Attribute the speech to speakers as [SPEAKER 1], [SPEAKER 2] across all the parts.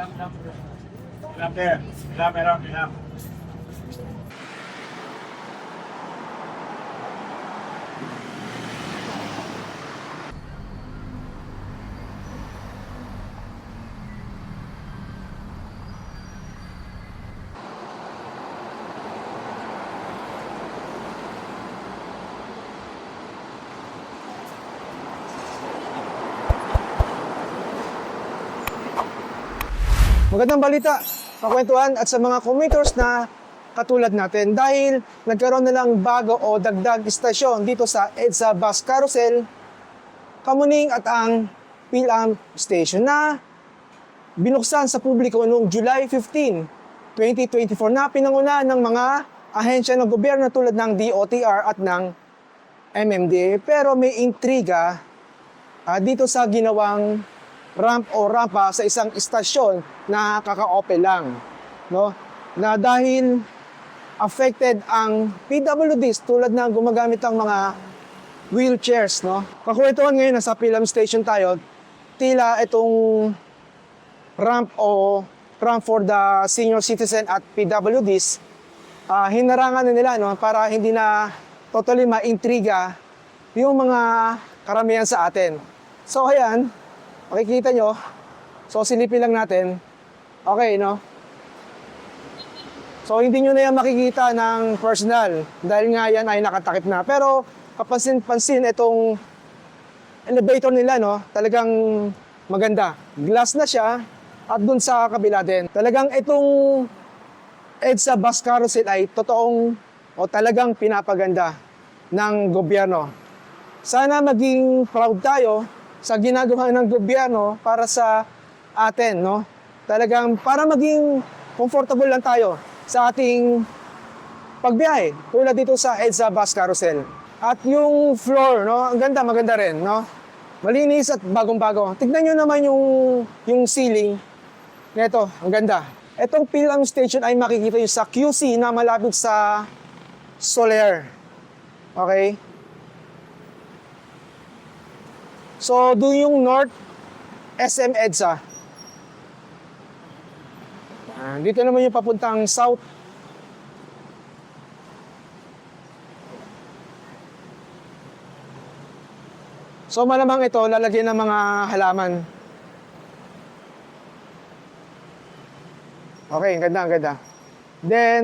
[SPEAKER 1] Come, there. Up there. Up. I.
[SPEAKER 2] Magandang balita, kakwentuhan at sa mga commuters na katulad natin dahil nagkaroon na lang bago o dagdag istasyon dito sa EDSA Bus Carousel, Kamuning at ang Pilam Station na binuksan sa publiko noong July 15, 2024 na pinanguna ng mga ahensya ng gobyerno tulad ng DOTR at ng MMDA. Pero may intriga ah, dito sa ginawang ramp o rampa sa isang istasyon na kaka-open lang. No? Na dahil affected ang PWDs tulad ng gumagamit ng mga wheelchairs. No? Kakwentuhan ngayon, nasa Pilam Station tayo, tila itong ramp o ramp for the senior citizen at PWDs, ah, hinarangan na nila no, para hindi na totally ma-intriga yung mga karamihan sa atin. So ayan, makikita nyo, so silipin lang natin, okay no? So hindi nyo na yan makikita ng personal dahil nga yan ay nakatakip na. Pero kapansin-pansin itong elevator nila no, talagang maganda. Glass na siya at dun sa kabila din. Talagang itong EDSA bus carousel ay totoong o talagang pinapaganda ng gobyerno. Sana maging proud tayo sa ginagawa ng gobyerno para sa atin, no? Talagang para maging comfortable lang tayo sa ating pagbiyahe. Tulad dito sa EDSA bus carousel. At yung floor, no? Ang ganda, maganda rin, no? Malinis at bagong-bago. Tignan nyo naman yung, yung ceiling. Ito, ang ganda. Itong Pilam Station ay makikita nyo sa QC na malapit sa Soler. Okay? So, doon yung North SM EDSA. Ah, dito naman yung papuntang South. So, malamang ito, lalagyan ng mga halaman. Okay, ang ganda, ang ganda. Then,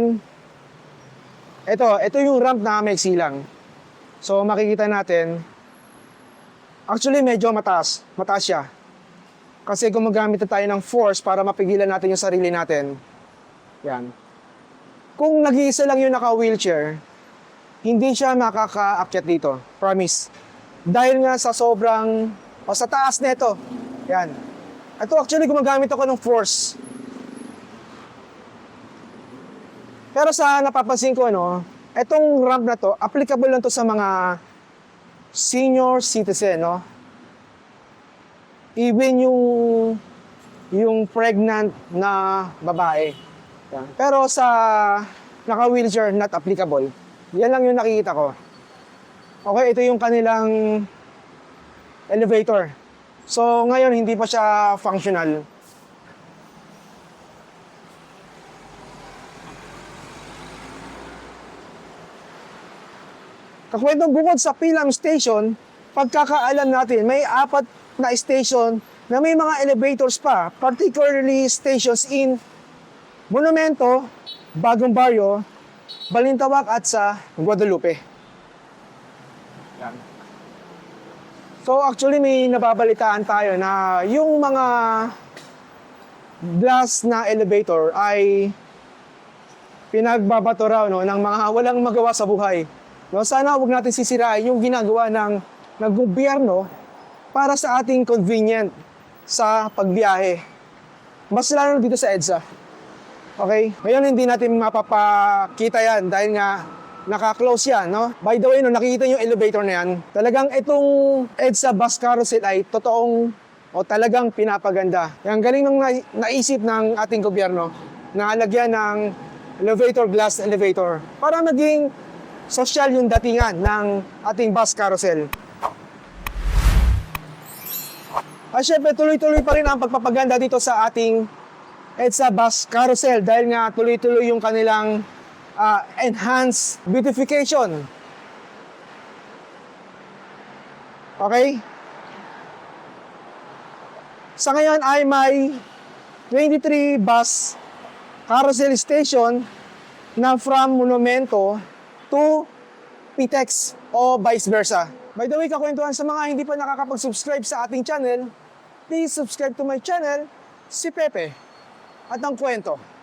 [SPEAKER 2] ito, ito yung ramp na may silang. So, makikita natin, Actually, medyo mataas. Mataas siya. Kasi gumagamit na tayo ng force para mapigilan natin yung sarili natin. Yan. Kung nag-iisa lang yung naka-wheelchair, hindi siya makakaakyat dito. Promise. Dahil nga sa sobrang, o sa taas nito. Yan. Ito actually gumagamit ako ng force. Pero sa napapansin ko, ano, itong ramp na to, applicable lang to sa mga senior citizen, no? Even yung yung pregnant na babae. Pero sa naka-wheelchair, not applicable. Yan lang yung nakikita ko. Okay, ito yung kanilang elevator. So, ngayon, hindi pa siya functional. Kakwentong bukod sa Pilam Station, pagkakaalam natin, may apat na station na may mga elevators pa, particularly stations in Monumento, Bagong Baryo, Balintawak at sa Guadalupe. So actually may nababalitaan tayo na yung mga glass na elevator ay pinagbabato raw no, ng mga walang magawa sa buhay. No, sana huwag natin sisirain yung ginagawa ng, ng gobyerno para sa ating convenient sa pagbiyahe. Mas lalo dito sa EDSA. Okay? Ngayon hindi natin mapapakita yan dahil nga naka-close yan, no? By the way, no, nakikita yung elevator na yan, talagang itong EDSA bus carousel ay totoong o talagang pinapaganda. Yung galing ng na- naisip ng ating gobyerno na lagyan ng elevator glass elevator para maging social yung datingan ng ating bus carousel. At syempre, tuloy-tuloy pa rin ang pagpapaganda dito sa ating EDSA Bus Carousel dahil nga tuloy-tuloy yung kanilang ah, enhanced beautification. Okay? Sa ngayon ay may 23 bus carousel station na from Monumento to PTEX o vice versa. By the way, kakwentuhan sa mga hindi pa nakakapag-subscribe sa ating channel, please subscribe to my channel, si Pepe, at ang kwento.